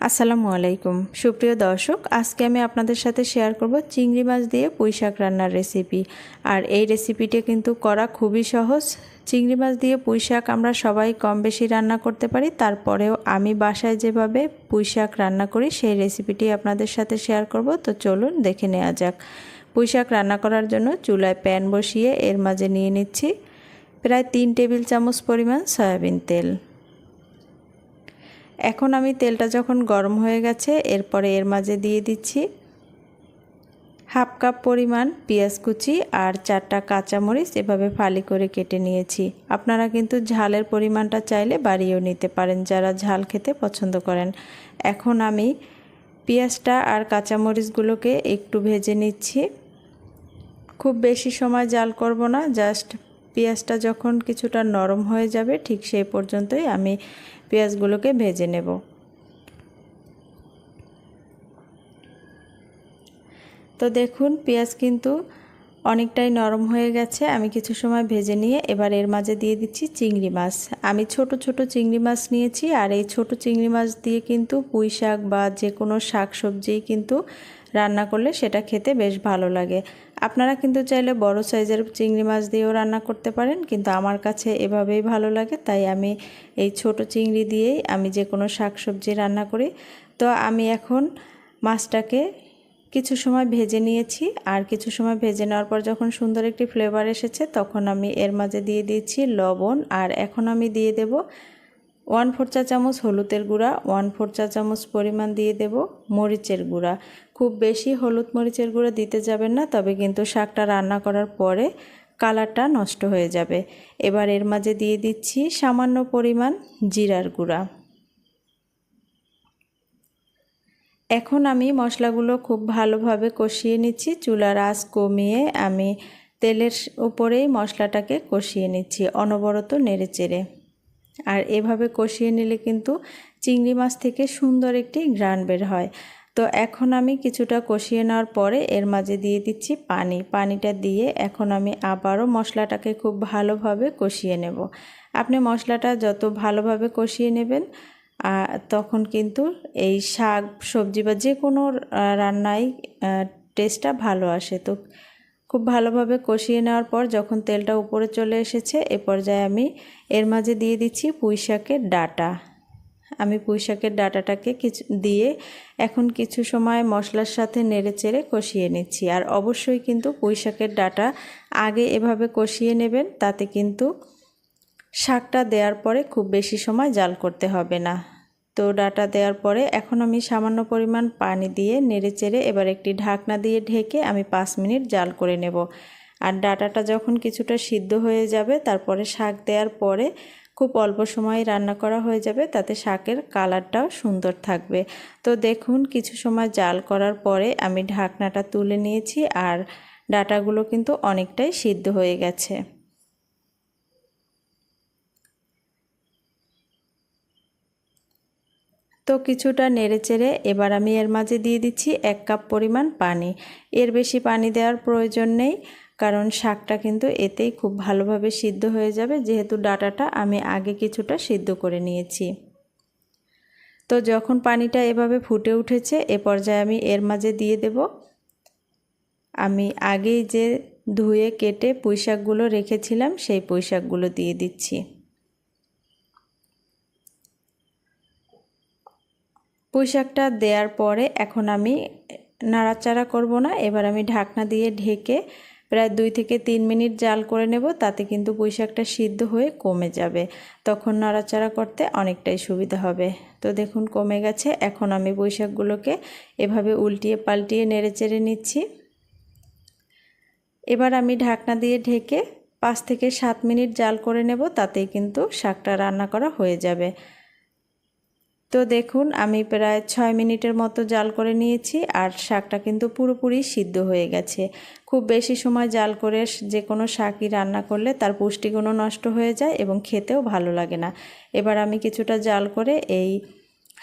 আসসালামু আলাইকুম। সুপ্রিয় দর্শক, আজকে আমি আপনাদের সাথে শেয়ার করব চিংড়ি মাছ দিয়ে পুঁই শাক রান্নার রেসিপি আর এই রেসিপিটা কিন্তু করা খুবই সহজ। চিংড়ি মাছ দিয়ে পুঁই শাক আমরা সবাই কম বেশি রান্না করতে পারি। তারপরেও আমি বাসায় যেভাবে পুঁই শাক রান্না করি, সেই রেসিপিটি আপনাদের সাথে শেয়ার করব। তো চলুন দেখে নেওয়া যাক। পুঁই শাক রান্না করার জন্য চুলায় প্যান বসিয়ে এর মাঝে নিয়ে নিচ্ছি। প্রায় তিন টেবিল চামচ পরিমাণ সয়াবিন তেল। এখন আমি তেলটা যখন গরম হয়ে গেছে, এরপরে এর মাঝে দিয়ে দিচ্ছি হাফ কাপ পরিমাণ পেঁয়াজ কুচি আর চারটা কাঁচামরিচ এভাবে ফালি করে কেটে নিয়েছি। আপনারা কিন্তু ঝালের পরিমাণটা চাইলে বাড়িয়েও নিতে পারেন, যারা ঝাল খেতে পছন্দ করেন। এখন আমি পেঁয়াজটা আর কাঁচামরিচগুলোকে একটু ভেজে নিচ্ছি। খুব বেশি সময় জাল করব না, জাস্ট পেঁয়াজটা যখন কিছুটা নরম হয়ে যাবে, ঠিক সেই পর্যন্তই আমি পেঁয়াজগুলোকে ভেজে নেব। তো দেখুন, পেঁয়াজ কিন্তু অনেকটাই নরম হয়ে গেছে। আমি কিছু সময় ভেজে নিয়ে এবার এর মাঝে দিয়ে দিচ্ছি চিংড়ি মাছ। আমি ছোট ছোট চিংড়ি মাছ নিয়েছি, আর এই ছোট চিংড়ি মাছ দিয়ে কিন্তু পুঁই শাক বা যে কোনো শাক সবজিই কিন্তু রান্না করলে সেটা খেতে বেশ ভালো লাগে। আপনারা কিন্তু চাইলে বড় সাইজের চিংড়ি মাছ দিয়েও রান্না করতে পারেন, কিন্তু আমার কাছে এভাবেই ভালো লাগে, তাই আমি এই ছোট চিংড়ি দিয়েই আমি যে কোনো শাক সবজি রান্না করি। তো আমি এখন মাছটাকে কিছু সময় ভেজে নিয়েছি, আর কিছু সময় ভেজে নেওয়ার পর যখন সুন্দর একটি ফ্লেভার এসেছে, তখন আমি এর মাঝে দিয়ে দিয়েছি লবণ, আর এখন আমি দিয়ে দেব ওয়ান ফোর চা চামচ হলুদের গুঁড়া, ওয়ান ফোর চা চামচ পরিমাণ দিয়ে দেব মরিচের গুঁড়া। খুব বেশি হলুদ মরিচের গুঁড়ো দিতে যাবেন না, তবে কিন্তু শাকটা রান্না করার পরে কালারটা নষ্ট হয়ে যাবে। এবার এর মাঝে দিয়ে দিচ্ছি সামান্য পরিমাণ জিরার গুঁড়া। এখন আমি মশলাগুলো খুব ভালোভাবে কষিয়ে নিচ্ছি। চুলার আঁচ কমিয়ে আমি তেলের উপরেই মশলাটাকে কষিয়ে নিচ্ছি অনবরত নেড়ে চেড়ে আর এভাবে কষিয়ে নিলে কিন্তু চিংড়ি মাছ থেকে সুন্দর একটি গ্রান বের হয়। তো এখন আমি কিছুটা কষিয়ে নেওয়ার পরে এর মাঝে দিয়ে দিচ্ছি পানি। পানিটা দিয়ে এখন আমি আবারও মশলাটাকে খুব ভালোভাবে কষিয়ে নেব। আপনি মশলাটা যত ভালোভাবে কষিয়ে নেবেন তখন কিন্তু এই শাক, সবজি বা যে কোনো রান্নায় টেস্টটা ভালো আসে। তো খুব ভালোভাবে কষিয়ে নেওয়ার পর যখন তেলটা উপরে চলে এসেছে, এ পর্যায়ে আমি এর মাঝে দিয়ে দিচ্ছি পুঁই শাকের ডাটা। আমি পুঁই শাকের ডাটাটাকে কিছু দিয়ে এখন কিছু সময় মশলার সাথে নেড়ে চেড়ে কষিয়ে নিচ্ছি। আর অবশ্যই কিন্তু পুঁই শাকের ডাটা আগে এভাবে কষিয়ে নেবেন, তাতে কিন্তু শাকটা দেওয়ার পরে খুব বেশি সময় জাল করতে হবে না। তো ডাটা দেওয়ার পরে এখন আমি সামান্য পরিমাণ পানি দিয়ে নেড়ে চেড়ে এবার একটি ঢাকনা দিয়ে ঢেকে আমি পাঁচ মিনিট জাল করে নেব। আর ডাটাটা যখন কিছুটা সিদ্ধ হয়ে যাবে, তারপরে শাক দেওয়ার পরে খুব অল্প সময় রান্না করা হয়ে যাবে, তাতে শাকের কালারটাও সুন্দর থাকবে। তো দেখুন, কিছু সময় জাল করার পরে আমি ঢাকনাটা তুলে নিয়েছি আর ডাটাগুলো কিন্তু অনেকটাই সিদ্ধ হয়ে গেছে। তো কিছুটা নেড়ে চেড়ে এবার আমি এর মাঝে দিয়ে দিচ্ছি এক কাপ পরিমাণ পানি। এর বেশি পানি দেওয়ার প্রয়োজন নেই, কারণ শাকটা কিন্তু এতেই খুব ভালোভাবে সিদ্ধ হয়ে যাবে, যেহেতু ডাটাটা আমি আগে কিছুটা সিদ্ধ করে নিয়েছি। তো যখন পানিটা এভাবে ফুটে উঠেছে, এ পর্যায়ে আমি এর মাঝে দিয়ে দেব। আমি আগেই যে ধুয়ে কেটে পুঁইশাকগুলো রেখেছিলাম, সেই পুঁইশাকগুলো দিয়ে দিচ্ছি। পুঁইশাকটা দেওয়ার পরে এখন আমি নাড়াচাড়া করব না। এবার আমি ঢাকনা দিয়ে ঢেকে প্রায় দুই থেকে তিন মিনিট জাল করে নেব, তাতে কিন্তু পুঁইশাকটা সিদ্ধ হয়ে কমে যাবে। তখন নাড়াচাড়া করতে অনেকটাই সুবিধা হবে। তো দেখুন, কমে গেছে। এখন আমি পুঁইশাকগুলোকে এভাবে উল্টিয়ে পাল্টিয়ে নেড়ে চেড়ে নিচ্ছি। এবার আমি ঢাকনা দিয়ে ঢেকে পাঁচ থেকে সাত মিনিট জাল করে নেব, তাতেই কিন্তু শাকটা রান্না করা হয়ে যাবে। তো দেখুন, আমি প্রায় ছয় মিনিটের মতো জাল করে নিয়েছি আর শাকটা কিন্তু পুরোপুরি সিদ্ধ হয়ে গেছে। খুব বেশি সময় জাল করে যে কোনো শাকই রান্না করলে তার পুষ্টিগুণও নষ্ট হয়ে যায় এবং খেতেও ভালো লাগে না। এবার আমি কিছুটা জাল করে এই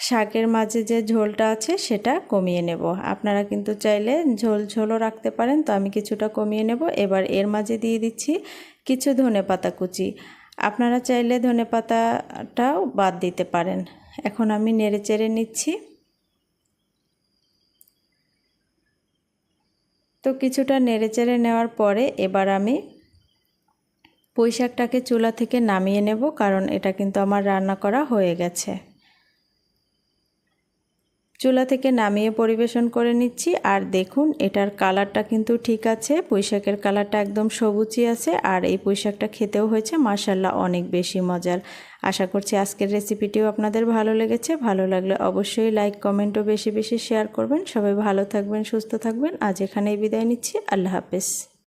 শাকের মাঝে যে ঝোলটা আছে সেটা কমিয়ে নেব। আপনারা কিন্তু চাইলে ঝোল ঝোলও রাখতে পারেন, তো আমি কিছুটা কমিয়ে নেব। এবার এর মাঝে দিয়ে দিচ্ছি কিছু ধনে পাতা কুচি। আপনারা চাইলে ধনে পাতাটাও বাদ দিতে পারেন। এখন আমি নেড়ে চেড়ে নিচ্ছি। তো কিছুটা নেড়ে চেড়ে নেওয়ার পরে এবার আমি পুঁই চুলা থেকে নামিয়ে নেব, কারণ এটা কিন্তু আমার রান্না করা হয়ে গেছে। চুলা থেকে নামিয়ে পরিবেশন করে নিচ্ছি। আর দেখুন, এটার কালারটা কিন্তু ঠিক আছে। পুঁইশাকের কালারটা একদম সবুজই আছে। আর এই পুঁইশাকটা খেতেও হয়েছে। মাসাল্লাহ অনেক বেশি মজার। আশা করছি আজকের রেসিপিটিও আপনাদের ভালো লেগেছে। ভালো লাগলে অবশ্যই লাইক কমেন্টও বেশি বেশি শেয়ার করবেন। সবাই ভালো থাকবেন, সুস্থ থাকবেন। আজ এখানেই বিদায় নিচ্ছি। আল্লাহ হাফেজ।